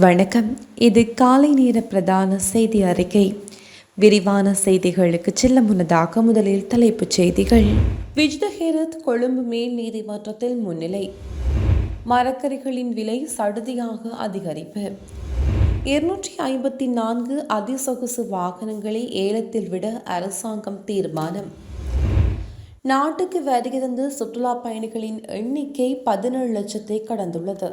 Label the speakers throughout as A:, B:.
A: வணக்கம். இது காலை நேர பிரதான செய்தி அறிக்கை. விரிவான செய்திகளுக்கு செல்ல முன்னதாக முதலில் தலைப்புச் செய்திகள். விஜ்தஹேரத் கொழும்பு மேல் நீதிமன்றத்தில் முன்னிலை. மரக்கறிகளின் விலை சடுதியாக அதிகரிப்பு. இருநூற்றி ஐம்பத்தி நான்கு அதிசொகுசு வாகனங்களை ஏலத்தில் விட அரசாங்கம் தீர்மானம். நாட்டுக்கு வருகிறது சுற்றுலா பயணிகளின் எண்ணிக்கை பதினேழு லட்சத்தை கடந்துள்ளது.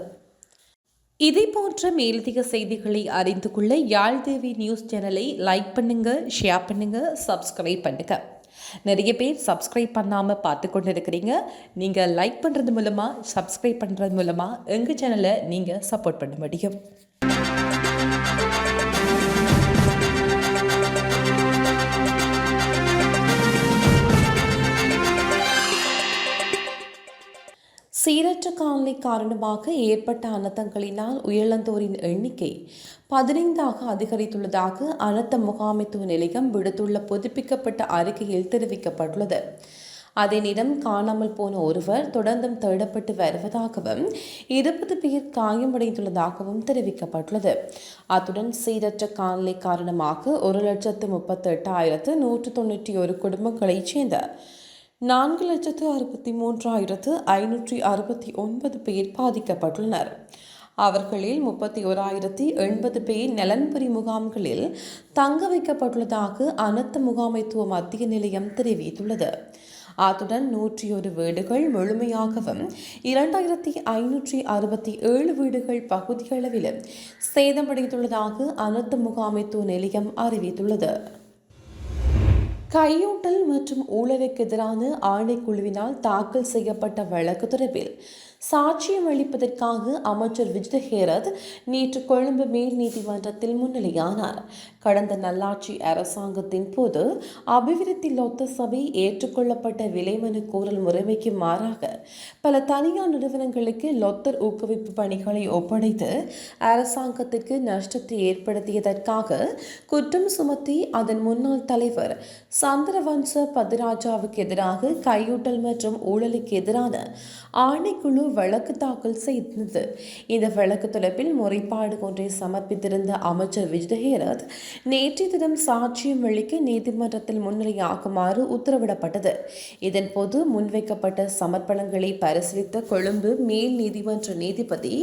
A: இதே போன்ற மேலதிக செய்திகளை அறிந்து கொள்ள யாழ் தேவி நியூஸ் சேனலை லைக் பண்ணுங்க ஷேர் பண்ணுங்க சப்ஸ்கிரைப் பண்ணுங்க. நிறைய பேர் சப்ஸ்கிரைப் பண்ணாமல் பார்த்து கொண்டு இருக்கிறீங்க நீங்கள் லைக் பண்ணுறது மூலமாக சப்ஸ்கிரைப் பண்ணுறது மூலமாக எங்கள் சேனலை நீங்கள் சப்போர்ட் பண்ண முடியும். சீரற்ற காரணமாக ஏற்பட்ட அனர்த்தங்களினால் உயிரிழந்தோரின் எண்ணிக்கை பதினைந்தாக அதிகரித்துள்ளதாக அனர்த்த முகாமைத்துவ நிலையம் விடுத்துள்ள புதுப்பிக்கப்பட்ட அறிக்கையில் தெரிவிக்கப்பட்டுள்ளது. அதே நேரம் காணாமல் போன ஒருவர் தொடர்ந்தும் தேடப்பட்டு வருவதாகவும் இருபது பேர் காயமடைந்துள்ளதாகவும் தெரிவிக்கப்பட்டுள்ளது. அத்துடன் சீரற்ற காலநிலை காரணமாக ஒரு லட்சத்து முப்பத்தி எட்டாயிரத்து நூற்று தொண்ணூற்றி ஒரு குடும்பங்களைச் சேர்ந்த நான்கு லட்சத்து அறுபத்தி மூன்றாயிரத்து ஐநூற்றி அறுபத்தி ஒன்பது பேர் பாதிக்கப்பட்டுள்ளனர். அவர்களில் முப்பத்தி ஓராயிரத்தி எண்பது பேர் நலன்புரி முகாம்களில் தங்க வைக்கப்பட்டுள்ளதாக அனர்த்த முகாமைத்துவ மத்திய நிலையம் தெரிவித்துள்ளது. அத்துடன் நூற்றி ஒரு வீடுகள் முழுமையாகவும் இரண்டாயிரத்தி ஐநூற்றி அறுபத்தி ஏழு வீடுகள் பகுதியளவிலும் சேதமடைந்துள்ளதாக அனர்த்த முகாமைத்துவ நிலையம் அறிவித்துள்ளது. கையூட்டல் மற்றும் ஊழலுக்கு எதிரான ஆணைக்குழுவினால் தாக்கல் செய்யப்பட்ட வழக்கு தொடர்பில் சாட்சியம் அளிப்பதற்காக அமைச்சர் விஜய ஹேரத் நேற்று கொழும்பு மேல் நீதிமன்றத்தில் முன்னிலையானார். கடந்த நல்லாட்சி அரசாங்கத்தின் போது அபிவிருத்தி லொத்த சபை ஏற்றுக்கொள்ளப்பட்ட விலைமனு கோரல் முறைமைக்கு மாறாக பல தனியார் நிறுவனங்களுக்கு லொத்தர் ஊக்குவிப்பு பணிகளை ஒப்படைத்து அரசாங்கத்திற்கு நஷ்டத்தை ஏற்படுத்தியதற்காக குற்றம் சுமத்தி அதன் முன்னாள் தலைவர் சந்திரவன்ச பதிராஜாவுக்கு எதிராக கையூட்டல் மற்றும் ஊழலுக்கு எதிரான ஆணைக்குழு வழக்கு தாக்கல் செய்தது. இந்த வழக்கு தொடர்பில் முறைப்பாடு ஒன்றை சமர்ப்பித்திருந்த அமைச்சர் விஜயஹேரத் நேற்றைய தினம் சாட்சியம் அளிக்க நீதிமன்றத்தில் முன்னிலையாகுமாறு உத்தரவிடப்பட்டது. இதன்போது முன்வைக்கப்பட்ட சமர்ப்பணங்களை பரிசீலித்த கொழும்பு மேல் நீதிமன்ற நீதிபதி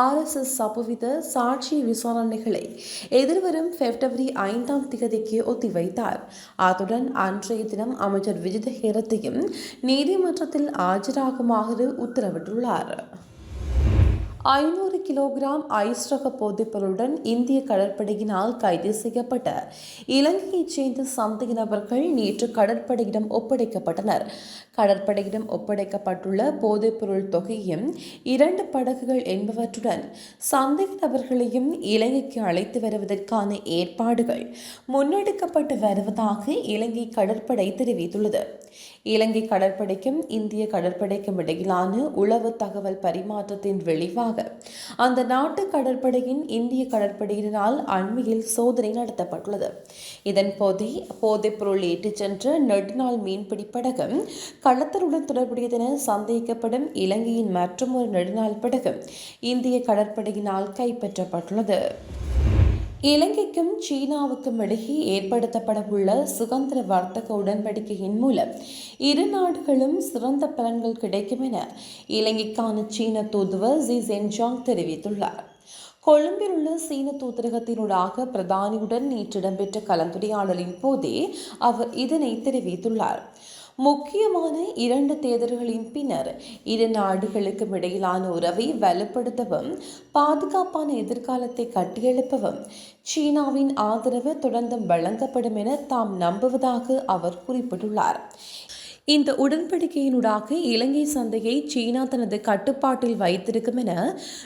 A: ஆர் எஸ் எஸ் சபுவித சாட்சி விசாரணைகளை எதிர்வரும் பிப்ரவரி ஐந்தாம் தேதிக்கு ஒத்திவைத்தார். அத்துடன் அன்றைய தினம் அமைச்சர் விஜித ஹேரத்தையும் நீதிமன்றத்தில் ஆஜராகுமாறு உத்தரவிட்டுள்ளார். ஐநூறு கிலோகிராம் ஐஸ் ரக போதைப்பொருளுடன் இந்திய கடற்படையினால் கைது செய்யப்பட்ட இலங்கையைச் சேர்ந்த சந்தேக நபர்கள் நேற்று கடற்படையிடம் ஒப்படைக்கப்பட்டனர். கடற்படையிடம் ஒப்படைக்கப்பட்டுள்ள போதைப்பொருள் தொகையும் இரண்டு படகுகள் என்பவற்றுடன் சந்தேக நபர்களையும் இலங்கைக்கு அழைத்து வருவதற்கான ஏற்பாடுகள் முன்னெடுக்கப்பட்டு வருவதாக இலங்கை கடற்படை தெரிவித்துள்ளது. இலங்கை கடற்படைக்கும் இந்திய கடற்படைக்கும் இடையிலான உளவு தகவல் பரிமாற்றத்தின் விளைவாக அந்த நாட்டு கடற்படையின் இந்திய கடற்படையினரால் அண்மையில் சோதனை நடத்தப்பட்டுள்ளது. இதன் போதே போதைப் பொருள் ஏற்றிச் சென்ற நெடுநாள் மீன்பிடி படகம் கள்ளத்தருடன் தொடர்புடையதென சந்தேகிக்கப்படும் இலங்கையின் மற்றும் ஒரு நெடுநாள் படகம் இந்திய கடற்படையினால் கைப்பற்றப்பட்டுள்ளது. இலங்கைக்கும் சீனாவுக்கும் இடையே ஏற்படுத்தப்பட உள்ள சுதந்திர வர்த்தக உடன்படிக்கையின் மூலம் இரு நாடுகளும் சிறந்த பலன்கள் கிடைக்கும் என இலங்கைக்கான சீன தூதுவர் ஜி ஜென்ஜாங் தெரிவித்துள்ளார். கொழும்பில் உள்ள சீன தூதரகத்தினூடாக பிரதானியுடன் நேற்று இடம்பெற்ற கலந்துரையாடலின் போதே அவர் இதனை தெரிவித்துள்ளார். முக்கியமான இரண்டு தேர்தல்களின் பின்னர் இரு நாடுகளுக்கும் இடையிலான உறவை வலுப்படுத்தவும் பாதுகாப்பான எதிர்காலத்தை கட்டியெழுப்பவும் சீனாவின் ஆதரவு தொடர்ந்து வழங்கப்படும் என தாம் நம்புவதாக அவர் குறிப்பிட்டுள்ளார். இந்த உடன்படிக்கையினூடாக இலங்கை சந்தையை சீனா தனது கட்டுப்பாட்டில் வைத்திருக்கும் என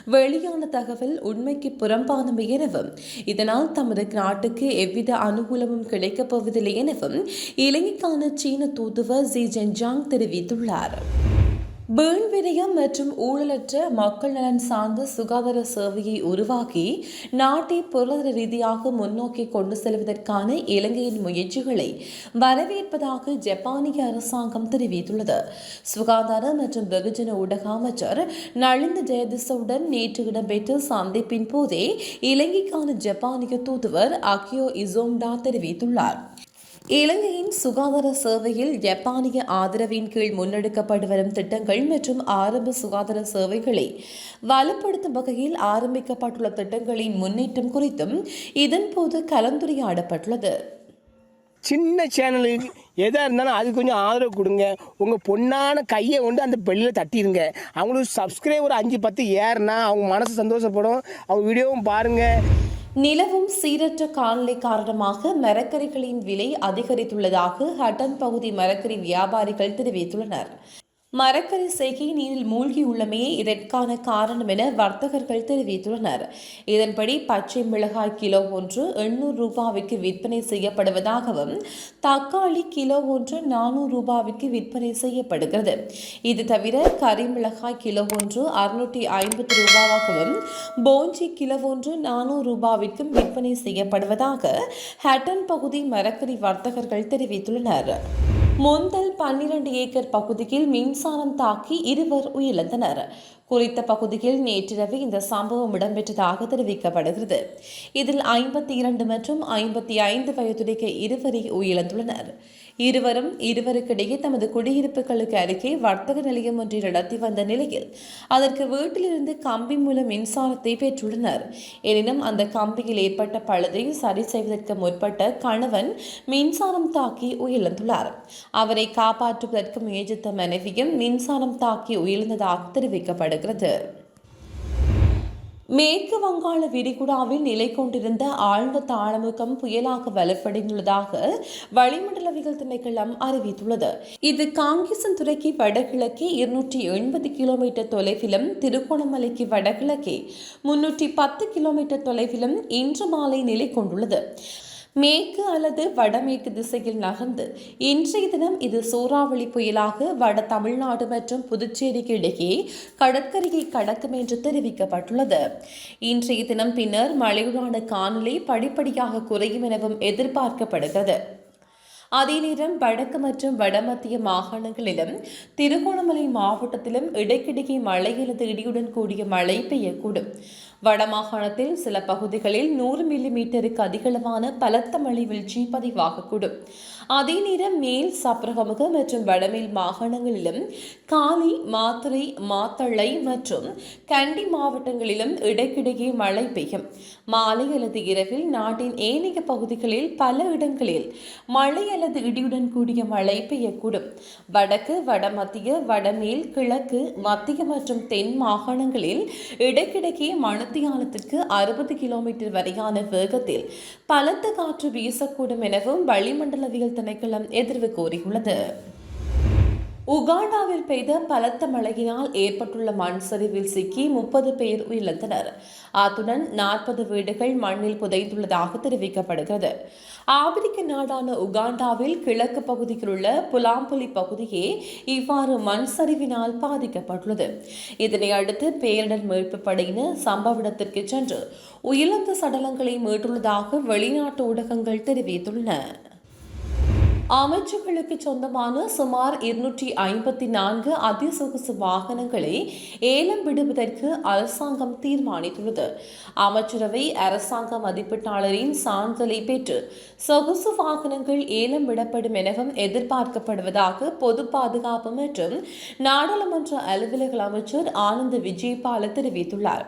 A: வெளியான தகவல் உண்மைக்கு புறம்பானவை எனவும் இதனால் தமது நாட்டுக்கு எவ்வித அனுகூலமும் கிடைக்கப் போவதில்லை எனவும் இலங்கைக்கான சீன தூதுவர் ஜி ஜென்ஜாங் தெரிவித்துள்ளார். வீண்விரியம் மற்றும் ஊழலற்ற மக்கள் நலன் சார்ந்த சுகாதார சேவையை உருவாக்கி நாட்டை பொருளாதார ரீதியாக முன்னோக்கி கொண்டு செல்வதற்கான இலங்கையின் முயற்சிகளை வரவேற்பதாக ஜப்பானிய அரசாங்கம் தெரிவித்துள்ளது. சுகாதார மற்றும் வெகுஜன ஊடக அமைச்சர் நளிந்த ஜெயதிசவுடன் நேற்று இடம்பெற்ற சந்திப்பின் போதே இலங்கைக்கான ஜப்பானிய தூதுவர் அகியோ இசோம்டா தெரிவித்துள்ளார். இலங்கையின் சுகாதார சேவையில் ஜப்பானிய ஆதரவின் கீழ் முன்னெடுக்கப்பட்டு வரும் திட்டங்கள் மற்றும் ஆரம்ப சுகாதார சேவைகளை வலுப்படுத்தும் வகையில் ஆரம்பிக்கப்பட்டுள்ள திட்டங்களின் முன்னேற்றம் குறித்தும் இதன்போது கலந்துரையாடப்பட்டுள்ளது.
B: சின்ன சேனலுக்கு எதாக இருந்தாலும் அது கொஞ்சம் ஆதரவு கொடுங்க. உங்கள் பொண்ணான கையை கொண்டு அந்த பெல்லில் தட்டிடுங்க. அவங்களுக்கு சப்ஸ்கிரைபர் அஞ்சு பத்து ஏறுனா அவங்க மனசு சந்தோஷப்படும். அவங்க வீடியோவும் பாருங்கள்
A: நிலவும் சீரற்ற காலநிலை காரணமாக மரக்கறிகளின் விலை அதிகரித்துள்ளதாக ஹட்டன் பகுதி மரக்கறி வியாபாரிகள் தெரிவித்துள்ளனர். மரக்கரை செய்கை நீரில் மூழ்கியுள்ளமையே இதற்கான காரணம் என வர்த்தகர்கள் தெரிவித்துள்ளனர். இதன்படி பச்சை மிளகாய் கிலோ ஒன்று எண்ணூறு ரூபாவிற்கு விற்பனை செய்யப்படுவதாகவும் தக்காளி கிலோ ஒன்று நானூறு ரூபாவிற்கு விற்பனை செய்யப்படுகிறது. இது தவிர கறி மிளகாய் கிலோ ஒன்று அறுநூற்றி ஐம்பது ரூபாவாகவும் போஞ்சி கிலோ ஒன்று நானூறு ரூபாவிற்கும் விற்பனை செய்யப்படுவதாக ஹட்டன் பகுதி மரக்கறி வர்த்தகர்கள் தெரிவித்துள்ளனர். முந்தல் பன்னிரண்டு ஏக்கர் பகுதியில் மின்சாரம் தாக்கி இருவர் உயிரிழந்தனர். குறித்த பகுதியில் நேற்றிரவு இந்த சம்பவம் இடம்பெற்றதாக தெரிவிக்கப்படுகிறது. இதில் ஐம்பத்தி இரண்டு மற்றும் ஐம்பத்தி ஐந்து வயதுடைய இருவரை உயிரிழந்துள்ளனர். இருவரும் இருவருக்கிடையே தமது குடியிருப்புகளுக்கு அருகே வர்த்தக நிலையம் ஒன்றை நடத்தி வந்த நிலையில் அதற்கு வீட்டிலிருந்து கம்பி மூலம் மின்சாரத்தை பெற்றுள்ளனர். எனினும் அந்த கம்பியில் ஏற்பட்ட பழுதை சரி செய்வதற்கு முற்பட்ட கணவன் மின்சாரம் தாக்கி உயிரிழந்துள்ளார். அவரை காப்பாற்றுவதற்கு முயற்சித்த மனைவியும் மின்சாரம் தாக்கி உயிர்ந்ததாக தெரிவிக்கப்படுகிறது. மேற்கு வங்காள விரிகுடாவில் நிலை கொண்டிருந்த ஆழ்ந்த தாளமுகம் புயலாக வலுப்படைந்துள்ளதாக வளிமண்டலவியல் திணைக்களம் அறிவித்துள்ளது. இது காங்கேசன் துறைக்கு வடகிழக்கே இருநூற்றி எண்பது கிலோமீட்டர் தொலைவிலும் திருகோணமலைக்கு வடகிழக்கே முன்னூற்றி பத்து கிலோமீட்டர் தொலைவிலும் இன்று மாலை நிலை கொண்டுள்ளது. மேற்கு அல்லது வடமேற்கு திசையில் நகர்ந்து இன்றைய தினம் இது சூறாவளி புயலாக வட தமிழ்நாடு மற்றும் புதுச்சேரிக்கு இடையே கடற்கரையை கடக்கும் என்று தெரிவிக்கப்பட்டுள்ளது. இன்றைய தினம் பின்னர் மழையுடான காணொலி படிப்படியாக குறையும் எனவும் எதிர்பார்க்கப்படுகிறது. அதே நேரம் வடக்கு மற்றும் வடமத்திய மாகாணங்களிலும் திருகோணமலை மாவட்டத்திலும் இடைக்கிடையே மழை அல்லது இடியுடன் கூடிய மழை பெய்யக்கூடும். வடமாகாணத்தில் சில பகுதிகளில் நூறு மில்லி மீட்டருக்கு அதிகளவான பலத்த மழை வீழ்ச்சி பதிவாகக்கூடும். அதே நேரம் மேல் சப்ரகமுக மற்றும் வடமேல் மாகாணங்களிலும் காலி மாத்திரை மாத்தளை மற்றும் கண்டி மாவட்டங்களிலும் இடைக்கிடையே மழை பெய்யும். மாலை அல்லது இரவில் நாட்டின் ஏனைய பகுதிகளில் பல இடங்களில் மழை அல்லது இடியுடன் கூடிய மழை பெய்யக்கூடும். வடக்கு வடமத்திய வடமேல் கிழக்கு மத்திய மற்றும் தென் மாகாணங்களில் இடைக்கிடையே மணத்தியாலத்திற்கு அறுபது கிலோமீட்டர் வரையான வேகத்தில் பலத்த காற்று வீசக்கூடும் எனவும் வளிமண்டலவியல் திணைக்களம் எதிர்வு கூறியுள்ளது. உகாண்டாவில் பெய்த பலத்த மழையினால் ஏற்பட்டுள்ள மண் சரிவில் சிக்கி முப்பது பேர் உயிரிழந்தனர். அத்துடன் நாற்பது வீடுகள் மண்ணில் புதைத்துள்ளதாக தெரிவிக்கப்படுகிறது. ஆப்பிரிக்க நாடான உகாண்டாவில் கிழக்கு பகுதியில் உள்ள புலாம்புலி பகுதியே இவ்வாறு மண் சரிவினால் பாதிக்கப்பட்டுள்ளது. இதனை அடுத்து பேரிடர் மீட்பு படையினர் சம்பவ இடத்திற்கு சென்று உயிரிழந்த சடலங்களை மீட்டுள்ளதாக வெளிநாட்டு ஊடகங்கள் தெரிவித்துள்ளன. அமைச்சர்களுக்கு சொந்தமான சுமார் இருநூற்றி ஐம்பத்தி நான்கு அதிசொகுசு வாகனங்களை ஏலம் விடுவதற்கு அரசாங்கம் தீர்மானித்துள்ளது. அமைச்சரவை அரசாங்க மதிப்பீட்டாளரின் சான்றிதழை பெற்று சொகுசு வாகனங்கள் ஏலம் விடப்படும் எனவும் எதிர்பார்க்கப்படுவதாக பொது பாதுகாப்பு மற்றும் நாடாளுமன்ற அலுவலக அமைச்சர் ஆனந்த் விஜயபால தெரிவித்துள்ளார்.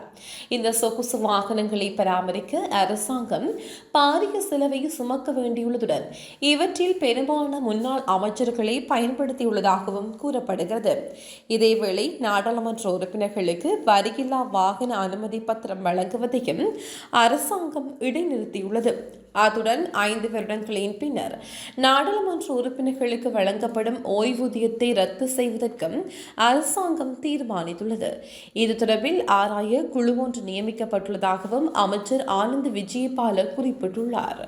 A: இந்த சொகுசு வாகனங்களை பராமரிக்க அரசாங்கம் பாரிய செலவை சுமக்க வேண்டியுள்ளதுடன் இவற்றில் பெரும்பாலும் பெரும்பாலான முன்னாள் அமைச்சர்களை பயன்படுத்தியுள்ளதாகவும் கூறப்படுகிறது. இதேவேளை நாடாளுமன்ற உறுப்பினர்களுக்கு வரியில்லா வாகன அனுமதி பத்திரம் வழங்குவதையும் அரசாங்கம் இடைநிறுத்தியுள்ளது. அத்துடன் ஐந்து வருடங்களின் பின்னர் நாடாளுமன்ற உறுப்பினர்களுக்கு வழங்கப்படும் ஓய்வூதியத்தை ரத்து செய்வதற்கும் அரசாங்கம் தீர்மானித்துள்ளது. இது தொடர்பில் ஆராய குழு ஒன்று நியமிக்கப்பட்டுள்ளதாகவும் அமைச்சர் ஆனந்த் விஜயபால குறிப்பிட்டுள்ளார்.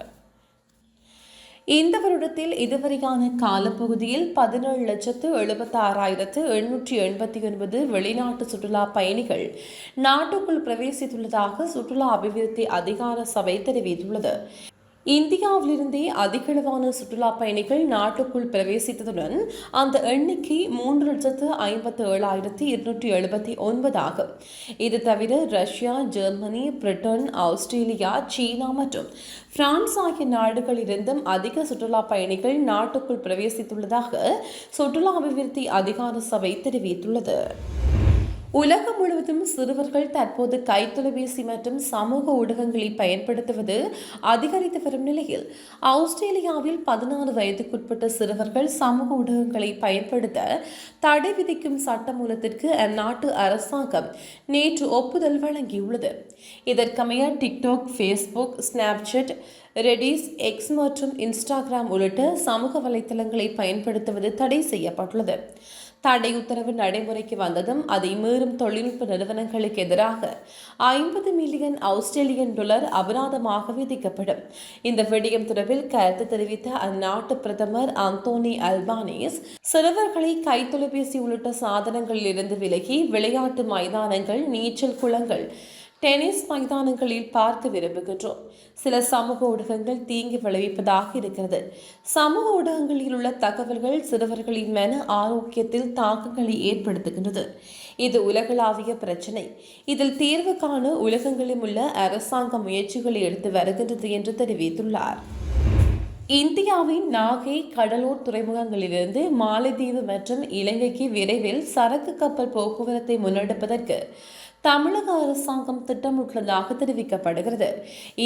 A: இந்த வருடத்தில் இதுவரையான காலப்பகுதியில் பதினேழு லட்சத்து எழுபத்தி ஆறாயிரத்து எண்ணூற்றி எண்பத்தி ஒன்பது வெளிநாட்டு சுற்றுலா பயணிகள் நாட்டுக்குள் பிரவேசித்துள்ளதாக சுற்றுலா அபிவிருத்தி அதிகார சபை தெரிவித்துள்ளது. இந்தியாவிலிருந்தே அதிகளவான சுற்றுலா பயணிகள் நாட்டுக்குள் பிரவேசித்ததுடன் அந்த எண்ணிக்கை மூன்று லட்சத்து ஐம்பத்து ஏழாயிரத்தி இருநூற்றி எழுபத்தி ஒன்பது ஆகும் இது தவிர Russia Germany Britain Australia China மற்றும் பிரான்ஸ் ஆகிய நாடுகளிலிருந்தும் அதிக சுற்றுலா பயணிகள் நாட்டுக்குள் பிரவேசித்துள்ளதாக சுற்றுலா அபிவிருத்தி அதிகார சபை தெரிவித்துள்ளது. உலகம் முழுவதும் சிறுவர்கள் தற்போது கைத்தொலைபேசி மற்றும் சமூக ஊடகங்களை பயன்படுத்துவது அதிகரித்து வரும் நிலையில் ஆஸ்திரேலியாவில் பதினாறு வயதுக்குட்பட்ட சிறுவர்கள் சமூக ஊடகங்களை பயன்படுத்த தடை விதிக்கும் சட்டமூலத்திற்கு அந்நாட்டு அரசாங்கம் நேற்று ஒப்புதல் வழங்கியுள்ளது. இதற்கமைய TikTok Facebook Snapchat Reddit X மற்றும் இன்ஸ்டாகிராம் உள்ளிட்ட சமூக வலைத்தளங்களை பயன்படுத்துவது தடை செய்யப்பட்டுள்ளது. தடை உத்தரவு நடைமுறைக்கு வந்ததும் அதை மீறும் தொழில்நுட்ப நிறுவனங்களுக்கு எதிராக ஐம்பது மில்லியன் ஆஸ்திரேலியன் டாலர் அபராதமாக விதிக்கப்படும். இந்த விடயம் தொடர்பில் கருத்து தெரிவித்த அந்நாட்டு பிரதமர் அந்தோனி அல்பானீஸ் சிறுவர்களை கைத்தொலைபேசி உள்ளிட்ட சாதனங்களில் இருந்து விலகி விளையாட்டு மைதானங்கள் நீச்சல் குளங்கள் டென்னிஸ் மைதானங்களில் பார்க்க விரும்புகின்றோம். சில சமூக ஊடகங்கள் தீங்கு விளைவிப்பதாக இருக்கிறது. சமூக ஊடகங்களில் உள்ள தகவல்கள் சிறுவர்களின் மன ஆரோக்கியத்தில் தாக்கங்களை ஏற்படுத்துகின்றது. இது உலகளாவிய பிரச்சினை. இதில் தீர்வு காண உலகங்களிலும் உள்ள அரசாங்க முயற்சிகளை எடுத்து வருகின்றது என்று தெரிவித்துள்ளார். இந்தியாவின் நாகை கடலூர் துறைமுகங்களிலிருந்து மாலைதீவு மற்றும் இலங்கைக்கு விரைவில் சரக்கு கப்பல் போக்குவரத்தை முன்னெடுப்பதற்கு தமிழக அரசாங்கம் திட்டமிட்டுள்ளதாக தெரிவிக்கப்படுகிறது.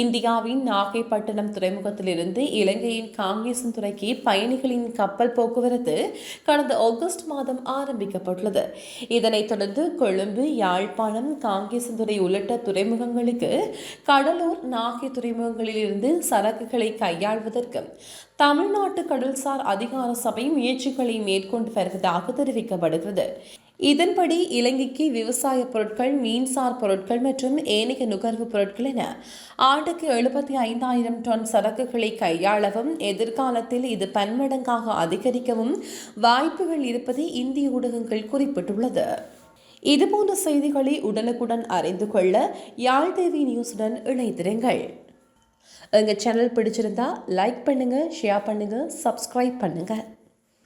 A: இந்தியாவின் நாகைப்பட்டினம் துறைமுகத்திலிருந்து இலங்கையின் காங்கேசன் துறைக்கு பயணிகளின் கப்பல் போக்குவரத்து கடந்த ஆகஸ்ட் மாதம் ஆரம்பிக்கப்பட்டுள்ளது. இதனைத் தொடர்ந்து கொழும்பு யாழ்ப்பாணம் காங்கேசந்துறை உள்ளிட்ட துறைமுகங்களுக்கு கடலூர் நாகை துறைமுகங்களிலிருந்து சரக்குகளை கையாள்வதற்கு தமிழ்நாட்டு கடல்சார் அதிகார சபை முயற்சிகளை மேற்கொண்டு வருவதாக தெரிவிக்கப்படுகிறது. இதன்படி இலங்கைக்கு விவசாய பொருட்கள் மீன்சார் பொருட்கள் மற்றும் ஏனைய நுகர்வுப் பொருட்கள் என ஆண்டுக்கு எழுபத்தி ஐந்தாயிரம் டன் சரக்குகளை கையாளவும் எதிர்காலத்தில் இது பன்மடங்காக அதிகரிக்கவும் வாய்ப்புகள் இருப்பதை இந்திய ஊடகங்கள் குறிப்பிட்டுள்ளது. இதுபோன்ற செய்திகளை உடனுக்குடன் அறிந்து கொள்ள யாழ் தேவி நியூஸுடன் இணைந்திருங்கள். எங்கள் சேனல் பிடிச்சிருந்தா லைக் பண்ணுங்கள் ஷேர் பண்ணுங்கள் சப்ஸ்கிரைப் பண்ணுங்கள்